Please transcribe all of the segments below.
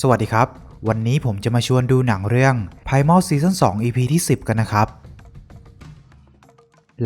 สวัสดีครับ วันนี้ผมจะมาชวนดูหนังเรื่อง Primal Season 2 EP ที่ 10 กันนะครับ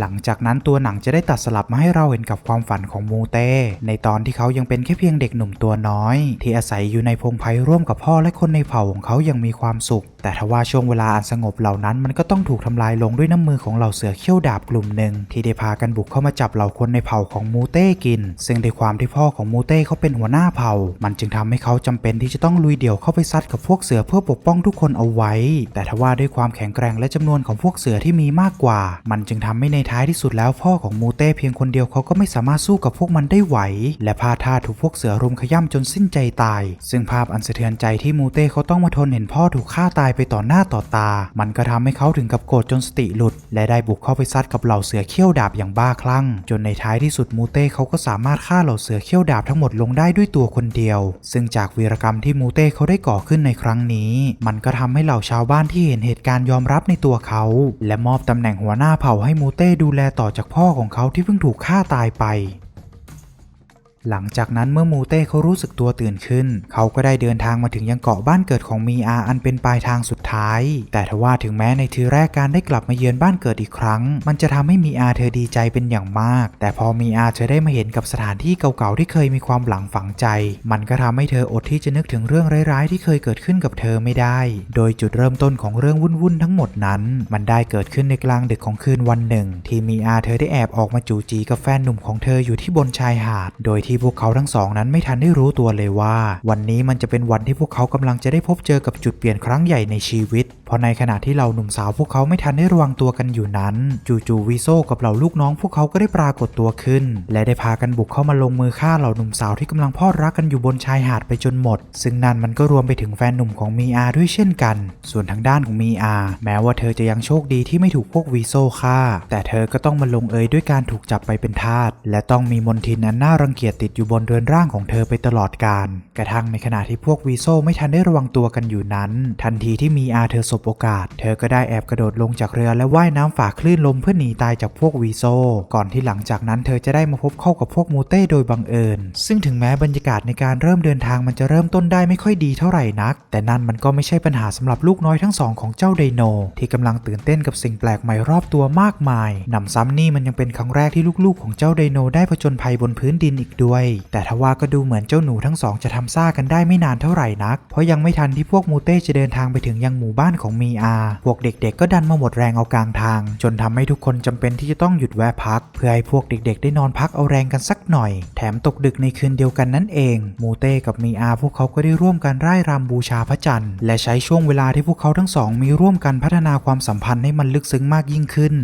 หลังจากนั้นตัวหนังจะได้ตัดสลับมาให้เราเห็นกับความฝันของมูเต้ในตอนที่เขายังเป็นแค่เพียงเด็กหนุ่มตัวน้อย ที่อาศัยอยู่ในพงไพ่ร่วมกับพ่อและคนในเผ่าของเขายังมีความสุข แต่ทว่าช่วงเวลาอันสงบเหล่านั้นมันก็ต้องถูกทำลายลงด้วยน้ำมือของเหล่าเสือเขี้ยวดาบกลุ่มหนึ่งที่ได้พากันบุกเข้ามาจับเหล่าคนในเผ่าของมูเต้กิน ซึ่งในความที่พ่อของมูเต้เขาเป็นหัวหน้าเผ่า มันจึงทำให้เขาจำเป็นที่จะต้องลุยเดี่ยวเข้าไปซัดกับพวกเสือเพื่อปกป้องทุกคนเอาไว้ แต่ทว่าด้วยความแข็งแกร่งและจำนวนของพวกเสือที่มีมากกว่า มันจึงทำให้ในท้ายที่สุดแล้วพ่อของมูเต้เพียงคนเดียวเขาก็ไม่สามารถสู้กับพวกมันได้ไหว และพาท่าถูกพวกเสือรุมขย่ำจนสิ้นใจตาย ซึ่งภาพอันสะเทือนใจที่มูเต้เขาต้องมาทนเห็นพ่อถูกฆ่าตายไปต่อหน้าต่อตา มันก็ทำให้เขาถึงกับโกรธจนสติหลุด และได้บุกเข้าไปซัดกับเหล่าเสือเขี้ยวดาบอย่างบ้าคลั่ง จนในท้ายที่สุดมูเต้เขาก็สามารถฆ่าเหล่าเสือเขี้ยวดาบทั้งหมดลงได้ด้วยตัวคนเดียว ซึ่งจากวีรกรรมที่มูเต้เขาได้ก่อขึ้นในครั้งนี้ มันก็ทำให้เหล่าชาวบ้านที่เห็นเหตุการณ์ยอมรับในตัวเขา และมอบตำแหน่งหัวหน้าเผ่าให้มูเต้ดูแลต่อจากพ่อของเขาที่เพิ่งถูกฆ่าตายไป หลังจากนั้นเมื่อมูเต้เขารู้สึกตัวตื่นขึ้น เขาก็ได้เดินทางมาถึงยังเกาะบ้านเกิดของมีอาอันเป็นปลายทางสุดท้าย แต่ทว่าถึงแม้ในทีแรกการได้กลับมาเยือนบ้านเกิดอีกครั้ง มันจะทำให้มีอาเธอดีใจเป็นอย่างมาก แต่พอมีอาเธอได้มาเห็นกับสถานที่เก่าๆที่เคยมีความหลังฝังใจ มันก็ทำให้เธออดที่จะนึกถึงเรื่องร้ายๆที่เคยเกิดขึ้นกับเธอไม่ได้ โดยจุดเริ่มต้นของเรื่องวุ่นๆทั้งหมดนั้น มันได้เกิดขึ้นในกลางดึกของคืนวันหนึ่ง ที่มีอาเธอได้แอบออกมาจูจีกับแฟนหนุ่มของเธออยู่ที่บนชายหาด โดยที่ที่พวกเขาทั้งสองนั้นไม่ทันได้รู้ตัวเลยว่า วันนี้มันจะเป็นวันที่พวกเขากำลังจะได้พบเจอกับจุดเปลี่ยนครั้งใหญ่ในชีวิต เพราะในขณะที่เหล่าหนุ่มสาวพวกเขาไม่ทันได้ระวังตัวกันอยู่นั้น จู่ๆวีโซกับเหล่าลูกน้องพวกเขาก็ได้ปรากฏตัวขึ้น และได้พากันบุกเข้ามาลงมือฆ่าเหล่าหนุ่มสาวที่กำลังพอดรักกันอยู่บนชายหาดไปจนหมด ซึ่งนั่นมันก็รวมไปถึงแฟนหนุ่มของมีอาด้วยเช่นกัน ส่วนทางด้านของมีอาแม้ว่าเธอจะยังโชคดีที่ไม่ถูกพวกวีโซฆ่า แต่เธอก็ต้องมาลงเอยด้วยการถูกจับไปเป็นทาสและต้องมีมนทินอันน่ารังเกียจติดอยู่บนเรือนร่างของเธอไปตลอดกาลกระทั่งในขณะที่พวกวีโซไม่ทันได้ระวังตัวกันอยู่นั้น ทันทีที่มีอาเธอสบโอกาส เธอก็ได้แอบกระโดดลงจากเรือและว่ายน้ำฝ่าคลื่นลมเพื่อหนีตายจากพวกวีโซ ก่อนที่หลังจากนั้นเธอจะได้มาพบเข้ากับพวกมูเต้โดยบังเอิญ ซึ่งถึงแม้บรรยากาศในการเริ่มเดินทางมันจะเริ่มต้นได้ไม่ค่อยดีเท่าไหร่นัก แต่นั่นมันก็ไม่ใช่ปัญหาสำหรับลูกน้อยทั้งสองของเจ้าไดโน ที่กำลังตื่นเต้นกับสิ่งแปลกใหม่รอบตัวมากมายหนำซ้ำนี่มันยังเป็นครั้งแรกที่ลูกๆ ของเจ้าไดโนได้ผจญภัยบนพื้นดินอีกด้วยแต่ทว่าก็ดูเหมือนเจ้าหนูทั้งสองจะทำซ่ากันได้ไม่นานเท่าไหร่นัก เพราะยังไม่ทันที่พวกมูเต้จะเดินทางไปถึงยังหมู่บ้านของมีอา พวกเด็กๆ ก็ดันมาหมดแรงเอากลางทาง จนทำให้ทุกคนจำเป็นที่จะต้องหยุดแวะพัก เพื่อให้พวกเด็กๆ ได้นอนพักเอาแรงกันสักหน่อย แถมตกดึกในคืนเดียวกันนั่นเอง มูเต้กับมีอาพวกเขาก็ได้ร่วมกันร่ายรำบูชาพระจันทร์ และใช้ช่วงเวลาที่พวกเขาทั้งสองมีร่วมกันพัฒนาความสัมพันธ์ให้มันลึกซึ้งมากยิ่งขึ้น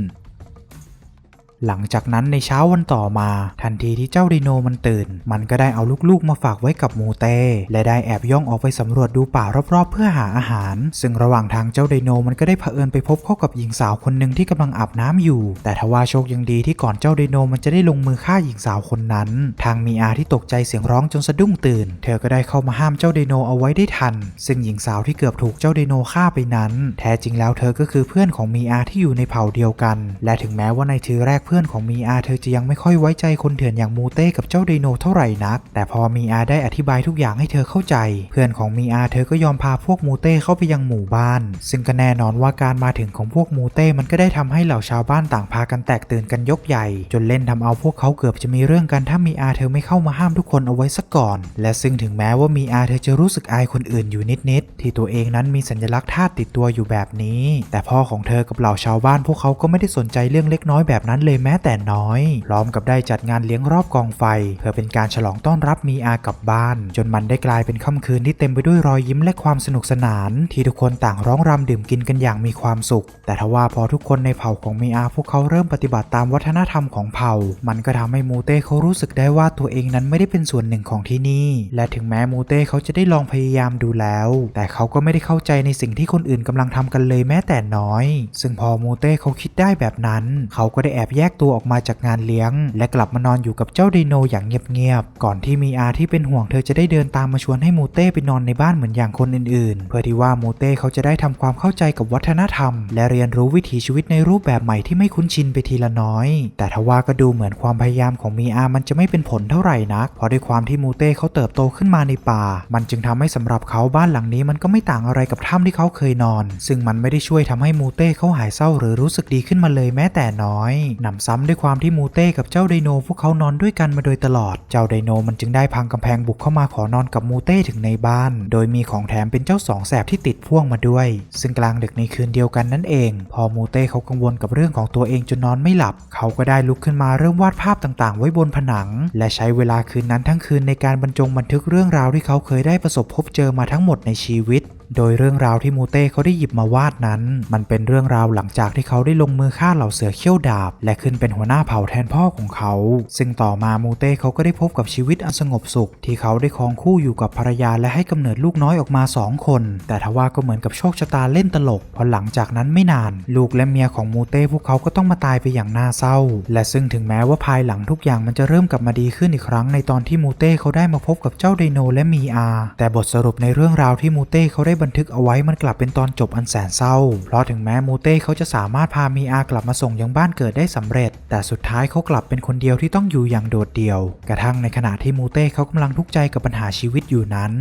หลังจากนั้นในเช้าวันต่อมา ทันทีที่เจ้าไดโนมันตื่น มันก็ได้เอาลูกๆมาฝากไว้กับมูเต้และได้แอบย่องออกไปสำรวจดูป่ารอบๆ เพื่อหาอาหาร ซึ่งระหว่างทางเจ้าไดโนมันก็ได้เผอิญไปพบเข้ากับหญิงสาวคนหนึ่งที่กำลังอาบน้ำอยู่ แต่ทว่าโชคยังดีที่ก่อนเจ้าไดโนมันจะได้ลงมือฆ่าหญิงสาวคนนั้น ทางมีอาที่ตกใจเสียงร้องจนสะดุ้งตื่น เธอก็ได้เข้ามาห้ามเจ้าไดโนเอาไว้ได้ทัน ซึ่งหญิงสาวที่เกือบถูกเจ้าไดโนฆ่าไปนั้น แท้จริงแล้วเธอก็คือเพื่อนของมีอาที่อยู่ในเผ่าเดียวกัน และถึงแม้ว่าในทีแรกพื่อนของมีอาเธอจะยังไม่ค่อยไว้ใจคนเถื่อนอย่างมูเต้กับเจ้าไดโนเท่าไหร่นัก แต่พอมีอาได้อธิบายทุกอย่างให้เธอเข้าใจ เพื่อนของมีอาเธอก็ยอมพาพวกมูเต้เข้าไปยังหมู่บ้าน ซึ่งก็แน่นอนว่าการมาถึงของพวกมูเต้มันก็ได้ทำให้เหล่าชาวบ้านต่างพากันแตกตื่นกันยกใหญ่ จนเล่นทำเอาพวกเขาเกือบจะมีเรื่องกันถ้ามีอาเธอไม่เข้ามาห้ามทุกคนเอาไว้สักก่อน และซึ่งถึงแม้ว่ามีอาเธอจะรู้สึกอายคนอื่นอยู่นิดๆที่ตัวเองนั้นมีสัญลักษณ์ธาตุติดตัวอยู่แบบนี้ แต่พ่อของเธอกับเหล่าชาวบ้านพวกเขาก็ไม่ได้สนใจเรื่องเล็กน้อยแบบนั้นเลยแม้แต่น้อย พร้อมกับได้จัดงานเลี้ยงรอบกองไฟ เพื่อเป็นการฉลองต้อนรับมีอากลับบ้าน จนมันได้กลายเป็นค่ำคืนที่เต็มไปด้วยรอยยิ้มและความสนุกสนาน ที่ทุกคนต่างร้องรำดื่มกินกันอย่างมีความสุข แต่ทว่าพอทุกคนในเผ่าของมีอาพวกเขาเริ่มปฏิบัติตามวัฒนธรรมของเผ่า มันก็ทำให้มูเต้เขารู้สึกได้ว่าตัวเองนั้นไม่ได้เป็นส่วนหนึ่งของที่นี่ และถึงแม้มูเต้เขาจะได้ลองพยายามดูแล้ว แต่เขาก็ไม่ได้เข้าใจในสิ่งที่คนอื่นกำลังทำกันเลยแม้แต่น้อย ซึ่งพอมูเต้เขาคิดได้แบบนั้น เขาก็ได้แอบแยกกตัวออกมาจากงานเลี้ยง และกลับมานอนอยู่กับเจ้าไดโนอย่างเงียบๆ ก่อนที่มีอาที่เป็นห่วงเธอจะได้เดินตามมาชวนให้มูเต้ไปนอนในบ้านเหมือนอย่างคนอื่นๆ เพื่อที่ว่ามูเต้เขาจะได้ทำความเข้าใจกับวัฒนธรรม และเรียนรู้วิถีชีวิตในรูปแบบใหม่ที่ไม่คุ้นชินไปทีละน้อย แต่ทว่าก็ดูเหมือนความพยายามของมีอามันจะไม่เป็นผลเท่าไหร่นัก เพราะด้วยความที่มูเต้เขาเติบโตขึ้นมาในป่า มันจึงทำให้สำหรับเขาบ้านหลังนี้มันก็ไม่ต่างอะไรกับถ้ำที่เขาเคยนอน ซึ่งมันไม่ได้ช่วยทำให้มูเต้เขาหายเศร้าหรือรู้สึกดีขึ้นมาเลยแม้แต่น้อยหนำซ้ำด้วยความที่มูเต้กับเจ้าไดโนพวกเขานอนด้วยกันมาโดยตลอด เจ้าไดโนมันจึงได้พังกำแพงบุกเข้ามาขอนอนกับมูเต้ถึงในบ้าน โดยมีของแถมเป็นเจ้าสองแสบที่ติดพ่วงมาด้วย ซึ่งกลางดึกในคืนเดียวกันนั่นเอง พอมูเต้เขากังวลกับเรื่องของตัวเองจนนอนไม่หลับ เขาก็ได้ลุกขึ้นมาเริ่มวาดภาพต่างๆ ไว้บนผนัง และใช้เวลาคืนนั้นทั้งคืนในการบรรจงบันทึกเรื่องราวที่เขาเคยได้ประสบพบเจอมาทั้งหมดในชีวิต โดยเรื่องราวที่มูเต้เขาได้หยิบมาวาดนั้น มันเป็นเรื่องราวหลังจากที่เขาได้ลงมือฆ่าเหล่าเสือเขี้ยวดาบ และขึ้นเป็นหัวหน้าเผ่าแทนพ่อของเขา ซึ่งต่อมามูเต้เขาก็ได้พบกับชีวิตอันสงบสุข ที่เขาได้ครองคู่อยู่กับภรรยาและให้กำเนิดลูกน้อยออกมาสองคน แต่ทว่าก็เหมือนกับโชคชะตาเล่นตลกเพอหลังจากนั้นไม่นาน ลูกและเมียของมูเต้พวกเขาก็ต้องมาตายไปอย่างน่าเศร้า และซึ่งถึงแม้ว่าภายหลังทุกอย่างมันจะเริ่มกลับมาดีขึ้นอีกครั้งในตอนที่มูเต้เขาได้มาพบกับเจ้าไดโนและมีอา แต่บทสรุปในเรื่องราวที่มูเต้เขาได้บันทึกเอาไว้มันกลับเป็นตอนจบอันแสนเศร้า เพราะถึงแม้มูเต้เขาจะสามารถพามีอากลับมาส่งยังบ้านเกิดได้สำเร็จ แต่สุดท้ายเขากลับเป็นคนเดียวที่ต้องอยู่อย่างโดดเดี่ยว กระทั่งในขณะที่มูเต้เขากำลังทุกข์ใจกับปัญหาชีวิตอยู่นั้น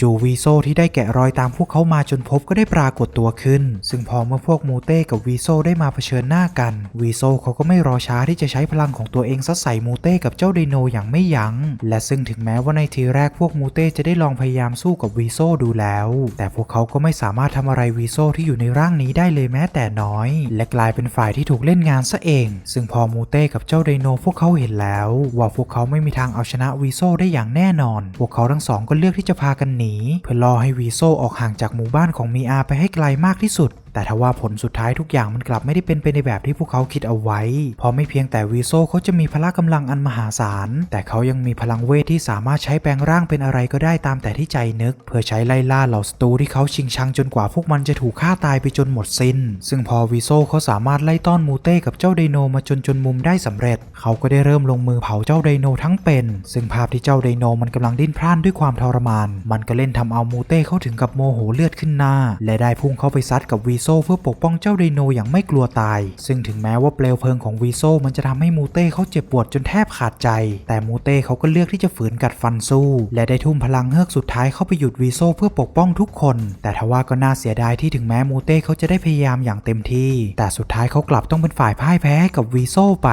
จู่ๆวีโซที่ได้แกะรอยตามพวกเขามาจนพบก็ได้ปรากฏตัวขึ้น ซึ่งพอเมื่อพวกมูเต้กับวีโซได้มาเผชิญหน้ากันวีโซเขาก็ไม่รอช้าที่จะใช้พลังของตัวเองซัดใส่มูเต้กับเจ้าไดโนอย่างไม่ยัง้ง และซึ่งถึงแม้ว่าในทีแรกพวกมูเต้จะได้ลองพยายามสู้กับวีโซดูแล้ว แต่พวกเขาก็ไม่สามารถทำอะไรวีโซที่อยู่ในร่างนี้ได้เลยแม้แต่น้อย และกลายเป็นฝ่ายที่ถูกเล่นงานซะเอง ซึ่งพอมูเต้กับเจ้าไดโนพวกเขาเห็นแล้ว ว่าพวกเขาไม่มีทางเอาชนะวีโซได้อย่างแน่นอน พวกเขาทั้งสองก็เลือกที่จะพากันหนี เพื่อรอให้วีโซออกห่างจากหมู่บ้านของมีอาไปให้ไกลมากที่สุด แต่ทว่าผลสุดท้ายทุกอย่างมันกลับไม่ได้เป็นไปในแบบที่พวกเขาคิดเอาไว้ เพราะไม่เพียงแต่วีโซเขาจะมีพละกำลังอันมหาศาล แต่เขายังมีพลังเวทที่สามารถใช้แปลงร่างเป็นอะไรก็ได้ตามแต่ที่ใจนึก เพื่อใช้ไล่ล่าเหล่าศัตรูที่เขาชิงชังจนกว่าพวกมันจะถูกฆ่าตายไปจนหมดสิ้น ซึ่งพอวีโซเขาสามารถไล่ต้อนมูเต้กับเจ้าไดโนมาจนจนมุมได้สำเร็จ เขาก็ได้เริ่มลงมือเผาเจ้าไดโนทั้งเป็น ซึ่งภาพที่เจ้าไดโนมันกำลังดิ้นพล่านด้วยความทรมาน มันก็เล่นทำเอามูเต้เขาถึงกับโมโหเลือดขึ้นหน้า และได้พุ่งเข้าไปซัดกับวีโซเพื่อปกป้องเจ้าไดโนอย่างไม่กลัวตาย ซึ่งถึงแม้ว่าเปลวเพลิงของวีโซมันจะทำให้มูเต้เขาเจ็บปวดจนแทบขาดใจ แต่มูเต้เขาก็เลือกที่จะฝืนกัดฟันสู้ และได้ทุ่มพลังเฮือกสุดท้ายเข้าไปหยุดวีโซเพื่อปกป้องทุกคน แต่ทว่าก็น่าเสียดายที่ถึงแม้มูเต้เขาจะได้พยายามอย่างเต็มที่ แต่สุดท้ายเขากลับต้องเป็นฝ่ายพ่ายแพ้กับวีโซไป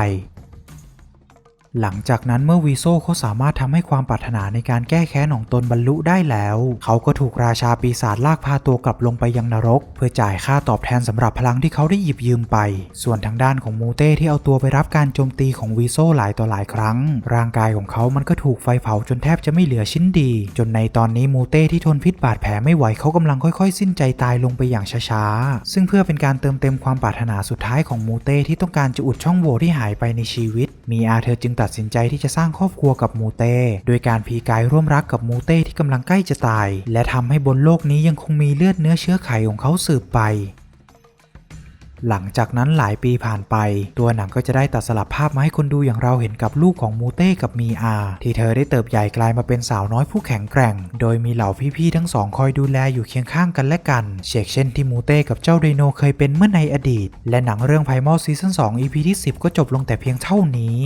หลังจากนั้นเมื่อวีโซเขาสามารถทำให้ความปรารถนาในการแก้แค้นของตนบรรลุได้แล้ว เขาก็ถูกราชาปีศาจลากพาตัวกลับลงไปยังนรก เพื่อจ่ายค่าตอบแทนสำหรับพลังที่เขาได้หยิบยืมไป ส่วนทางด้านของมูเต้ที่เอาตัวไปรับการโจมตีของวีโซหลายต่อหลายครั้ง ร่างกายของเขามันก็ถูกไฟเผาจนแทบจะไม่เหลือชิ้นดี จนในตอนนี้มูเต้ที่ทนพิษบาดแผลไม่ไหวเขากำลังค่อยๆ สิ้นใจตายลงไปอย่างช้าๆซึ่งเพื่อเป็นการเติมเต็มความปรารถนาสุดท้ายของมูเต้ที่ต้องการจะอุดช่องโหว่ที่หายไปในชีวิต มีอาเธอจึงตัดสินใจที่จะสร้างครอบครัวกับมูเต้โดยการพีกายร่วมรักกับมูเต้ที่กำลังใกล้จะตาย และทำให้บนโลกนี้ยังคงมีเลือดเนื้อเชื้อไขของเขาสืบไป หลังจากนั้นหลายปีผ่านไป ตัวหนังก็จะได้ตัดสลับภาพมาให้คนดูอย่างเราเห็นกับลูกของมูเต้กับมีอา ที่เธอได้เติบใหญ่กลายมาเป็นสาวน้อยผู้แข็งแกร่ง โดยมีเหล่าพี่ๆทั้งสองคอยดูแลอยู่เคียงข้างกันและกัน เชกเช่นที่มูเต้กับเจ้าไดโนเคยเป็นเมื่อในอดีต และหนังเรื่องไพมอลซีซั่น2 EP ที่ 10 ก็จบลงแต่เพียงเท่านี้